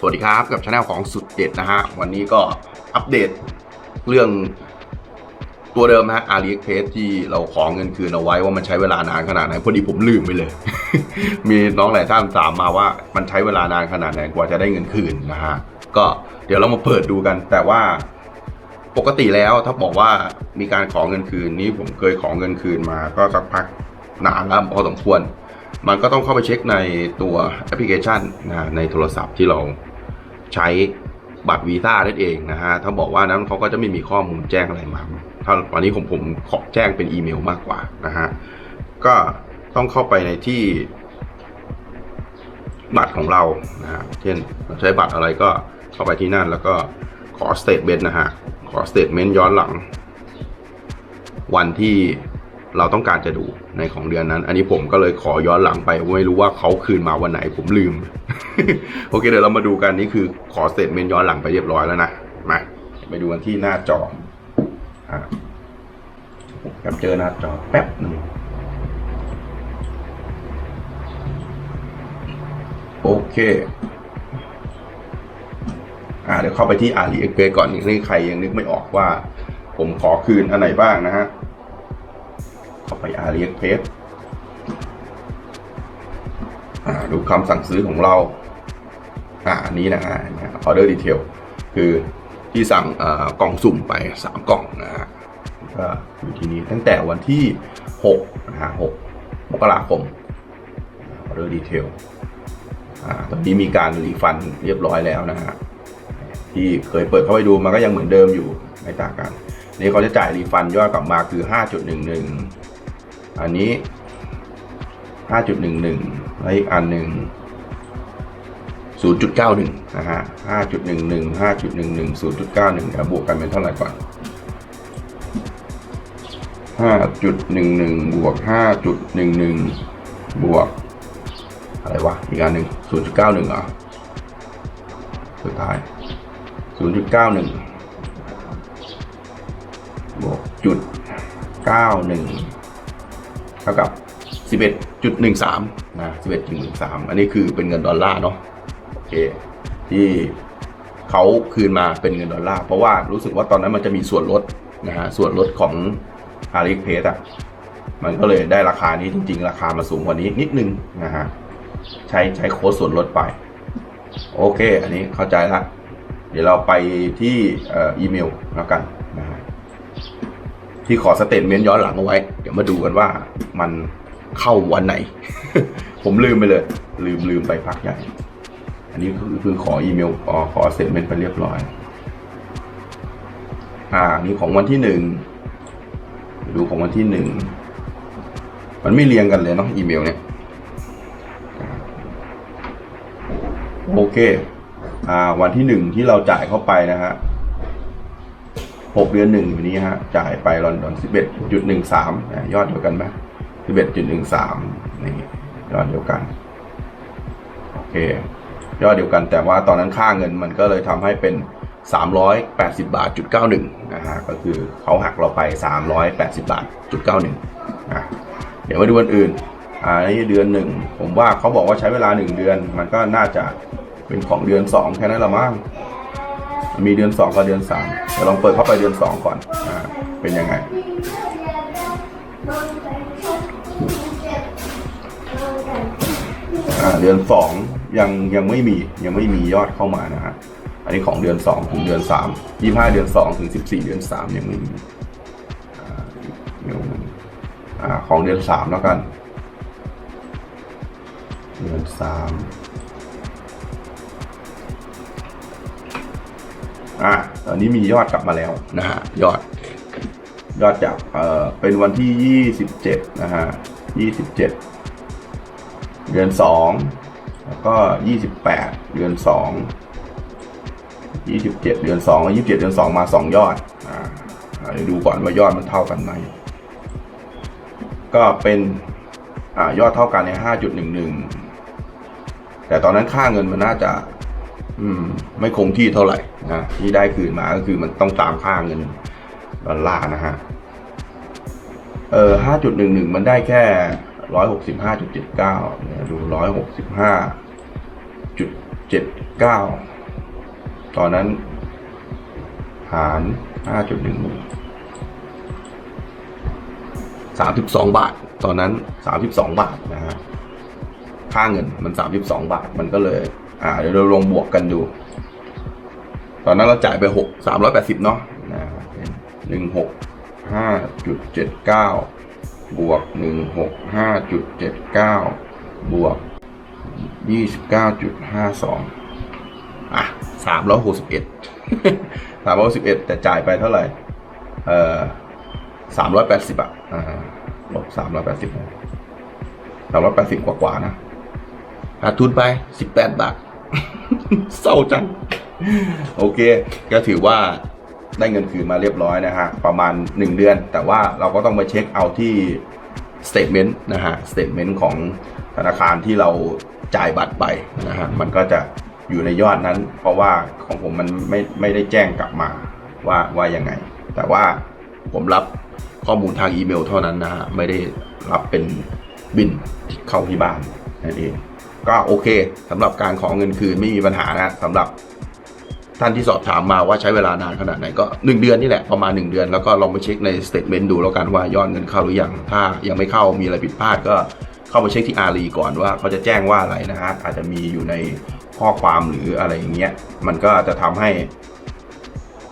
สวัสดีครับกับช anel ของสุดเด็ดนะฮะ วันนี้ก็อัปเดตเรื่องตัวเดิมนะฮะ AliExpress ที่เราขอเงินคืนเอาไว้ว่ามันใช้เวลานานขนาดไหนพอดีผมลืมไปเลย มีน้องหลายท่านถามมาว่ามันใช้เวลานานขนาดไหนกว่าจะได้เงินคืนนะฮะ ก็เดี๋ยวเรามาเปิดดูกัน แต่ว่าปกติแล้วถ้าบอกว่ามีการขอเงินคืนนี้ผมเคยขอเงินคืนมาก็สักพักนานแล้วพอสมควร มันก็ต้องเข้าไปเช็คในตัวแอปพลิเคชันนะในโทรศัพท์ที่เราใช้บัตรวีซ่านั่นเองนะฮะ ถ้าบอกว่านั้นเขาก็จะไม่มีข้อมูลแจ้งอะไรมา ถ้าตอนนี้ผมผมขอแจ้งเป็นอีเมลมากกว่านะฮะ ก็ต้องเข้าไปในที่บัตรของเรานะฮะ เช่นเราใช้บัตรอะไรก็เข้าไปที่นั่นแล้วก็ขอสเต t เ e น t นะฮะ ขอสเต t เมนต์ย้อนหลัง วันที่ เราต้องการจะดูในของเดือนนั้น อันนี้ผมก็เลยขอย้อนหลังไปไม่รู้ว่าเขาคืนมาวันไหนผมลืม โอเคเดี๋ยวเรามาดูกันนี่คือขอเสเต t เมนย้อนหลังไปเรียบร้อยแล้วนะมาไปดูกันที่หน้าจออะผมแคปเจอหน้าจอแป๊บหนึ่งโอเคอ่าเดี๋ยวเข้าไปที่ AliExpress ก่อนนี่ใครยังนึกไม่ออกว่า ผมขอคืนอันไหนบ้างนะฮะ เข้าไป AliExpress ดูคำสั่งซื้อของเรา อ่าอันนี้นะฮะ order detail คือที่สั่งกล่องสุ่มไป 3 กล่องนะฮะก็อยู่ที่นี้ตั้งแต่วันที่6นะฮะ6มกราคม order detail อ่าตอนนี้มีการรีฟันเรียบร้อยแล้วนะฮะที่เคยเปิดเข้าไปดูมันก็ยังเหมือนเดิมอยู่ไม่ต่างกันนี่เขาจะจ่ายรีฟันยอดกลับมาคือ 5.11 อันนี้ 5.11 แล้วอีกอันหนึ่ง0.91 นะฮะ 5.11 5.11 0.91เดี๋ยวบวกกันเป็นเท่าไหร่ก่อน 5.11 บวก 5.11 บวก อะไรวะ อีกอันหนึ่ง0.91เหรอ สุดท้าย 0.91 บวกจุดเก้าหนึ่ง เท่ากับสิบเอ็ดจุดหนึ่งสามนะสิบเอ็ดจุดหนึ่งสามอันนี้คือเป็นเงินดอลลาร์เนาะโอเคที่เขาคืนมาเป็นเงินดอลลาร์ เพราะว่ารู้สึกว่าตอนนั้นมันจะมีส่วนลดนะฮะส่วนลดของ a l i e x p r e s s อะมันก็เลยได้ราคานี้จริง ๆ ราคามาสูงกว่านี้นิดนึงนะฮะใช้ใช้โค้ดส่วนลดไป โอเค อันนี้เข้าใจละเดี๋ยวเราไปที่อีเมลแล้วกัน ที่ขอสเตทเมนต์ย้อนหลังเอาไว้ เดี๋ยวมาดูกันว่ามันเข้าวันไหน ผมลืมไปเลย ลืมลืมไปพักใหญ่ อันนี้คือคือขออีเมลขอขอสเตทเมนต์ไปเรียบร้อย อ่า นี่ของวันที่หนึ่งดูของวันที่หนึ่งมันไม่เรียงกันเลยเนาะอีเมลเนี่ยโอเค อ่า วันที่หนึ่งที่เราจ่ายเข้าไปนะฮะ หกเดือนหนึ่งอยู่นี้ฮะจ่ายไปลอนดอนสิบเอ็ดจุดหนึ่งสามยอดเดียวกันไหมสิบเอ็ดจุดหนึ่งสามนี่ยอดเดียวกันโอเค ยอดเดียวกันแต่ว่าตอนนั้นค่าเงินมันก็เลยทำให้เป็นสามร้อยแปดสิบาทจุดเก้าหนึ่งนะฮะก็คือเขาหักเราไปสามร้อยแปดสิบาทจุดเก้าหนึ่ะเดี๋ยวมาดูวันอื่นอ่านี่เดือนหนึ่งผมว่าเขาบอกว่าใช้เวลาหนึ่งเดือน มันก็น่าจะเป็นของเดือนสองแค่นั้นละมั้ง มีเดือน2กับเดือน3เดี๋ยวลองเปิดเข้าไปเดือน 2 ก่อนอ่าเป็นยังไงเดือน 2 ยังยังไม่มียังไม่มียอดเข้ามานะฮะอันนี้ของเดือน 2 ถึงเดือน 3 25 เดือน 2 ถึง 14 เดือน 3 ยังไม่มีอของเดือน 3 แล้วกัน เดือน 3 อะตอนนี้มียอดกลับมาแล้วนะฮะยอด ยอดจากเอ่อเป็นวันที่ยี่สิบเจ็ดนะฮะยี่สิบเจ็ดเดือนสองแล้วก็ยี่สิบแปดเดือนสองยี่สิบเจ็ดเดือนสองแล้วยี่สิบเจ็ดเดือนสองมาสองยอดอ่าเดี๋ยวดูก่อนว่ายอดมันเท่ากันไหมก็เป็นอ่ายอดเท่ากันในห้าจุดหนึ่งหนึ่งแต่ตอนนั้นค่าเงินมันน่าจะ อืม ไม่คงที่เท่าไหร่นะที่ได้คืนมาก็คือมันต้องตามค่าเงินดอลลาร์นะฮะ เออห้าจุดหนึ่งหนึ่งมันได้แค่ร้อยหกสิบห้าจุดเจ็ดเก้าดูร้อยหกสิบห้าจุดเจ็ดเก้าตอนนั้น หารห้าจุดหนึ่งสามสิบสองบาท ตอนนั้นสามสิบสองบาทนะฮะ ค่าเงินมันสามสิบสองบาท มันก็เลย อ่าเดี๋ยวเราลองบวกกันดู ตอนนั้นเราจ่ายไปหกสามร้อยแปดสิบเนาะหนึ่งหกห้าจุดเจ็ดเก้าบวกหนึ่งหกห้าจุดเจ็ดเก้าบวกยี่สิบเก้าจุดห้าสองอะสามร้อยหกสิบเอ็ดสามร้อยสิบเอ็ดแต่จ่ายไปเท่าไหร่ เอ่อสามร้อยแปดสิบอะอ่าลบสามร้อยแปดสิบสามร้อยแปดสิบกว่าๆนะขาดทุนไปสิบแปดบาท เศร้าจัง โอเค ก็ถือว่าได้เงินคืนมาเรียบร้อยนะฮะ ประมาณ 1 เดือน แต่ว่าเราก็ต้องมาเช็คเอาที่ statement นะฮะ statement ของธนาคารที่เราจ่ายบัตรไปนะฮะ มันก็จะอยู่ในยอดนั้น เพราะว่าของผมมันไม่ไม่ได้แจ้งกลับมาว่าว่ายังไง แต่ว่าผมรับข้อมูลทางอีเมลเท่านั้นนะฮะ ไม่ได้รับเป็นบินที่เข้าที่บ้านนั่นเอง ก็โอเคสำหรับการขอเงินคืนไม่มีปัญหานะสำหรับท่านที่สอบถามมาว่าใช้เวลานานขนาดไหนก็ 1 เดือนนี่แหละประมาณ 1 เดือน แล้วก็ลองไปเช็คในสเต t เมนต์ดูแล้วกันว่ายอดเงินเข้าหรือยังถ้ายังไม่เข้ามีอะไรผิดพลาดก็เข้ามาเช็คที่อารีก่อนว่าเขาจะแจ้งว่าอะไรนะฮะอาจจะมีอยู่ในข้อความหรืออะไรอย่างเงี้ยมันก็จะทำให้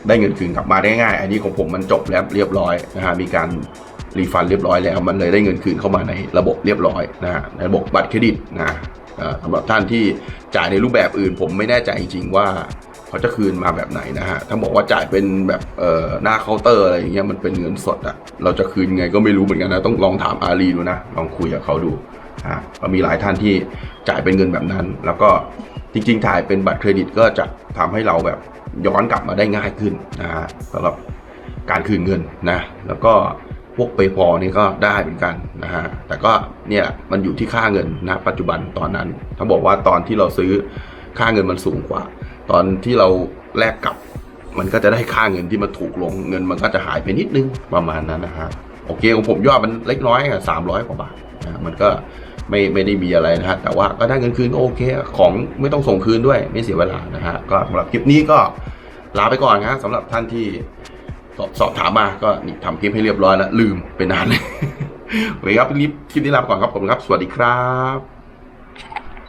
ได้เงินคืนกลับมาได้ง่าย อันนี้ของผมมันจบแล้วเรียบร้อยนะฮะมีการรีฟันเรียบร้อยแล้วมันเลยได้เงินคืนเข้ามาในระบบเรียบร้อยนะฮะในระบบบัตรเครดิตนะ สำหรับท่านที่จ่ายในรูปแบบอื่น ผมไม่แน่ใจจริง ๆ ว่าเขาจะคืนมาแบบไหนนะฮะ ถ้าบอกว่าจ่ายเป็นแบบเออหน้าเคาน์เตอร์อะไรอย่างเงี้ยมันเป็นเงินสดอะเราจะคืนไงก็ไม่รู้เหมือนกันนะ ต้องลองถามอารีดูนะ ลองคุยกับเขาดูอ่ามีหลายท่านที่จ่ายเป็นเงินแบบนั้น แล้วก็จริง ๆ ถ่ายเป็นบัตรเครดิตก็จะทำให้เราแบบย้อนกลับมาได้ง่ายขึ้นนะฮะสำหรับการคืนเงินนะ แล้วก็ พวกเปพอนี่ก็ได้เหมือนกันนะฮะ แต่ก็เนี่ยมันอยู่ที่ค่าเงินนะปัจจุบันตอนนั้นถ้าบอกว่าตอนที่เราซื้อค่าเงินมันสูงกว่า ตอนที่เราแลกกลับมันก็จะได้ค่าเงินที่มันถูกลงเงินมันก็จะหายไปนิดนึงประมาณนั้นนะฮะโอเคของผมยอดมันเล็กน้อยอะสามร้อยกว่าบาทนะมันก็ไม่ไม่ได้มีอะไรนะฮะแต่ว่าก็ได้เงินคืนก็โอเคของไม่ต้องส่งคืนด้วยไม่เสียเวลานะฮะก็สำหรับคลิปนี้ก็ลาไปก่อนนะสำหรับท่านที่ สอบสอบถามมาก็นี่ทำคลิปให้เรียบร้อยแล้วลืมไปนานเลยโอเคครับคลิปคลิปนี้ลาไปก่อนครับผมครับ สวัสดีครับ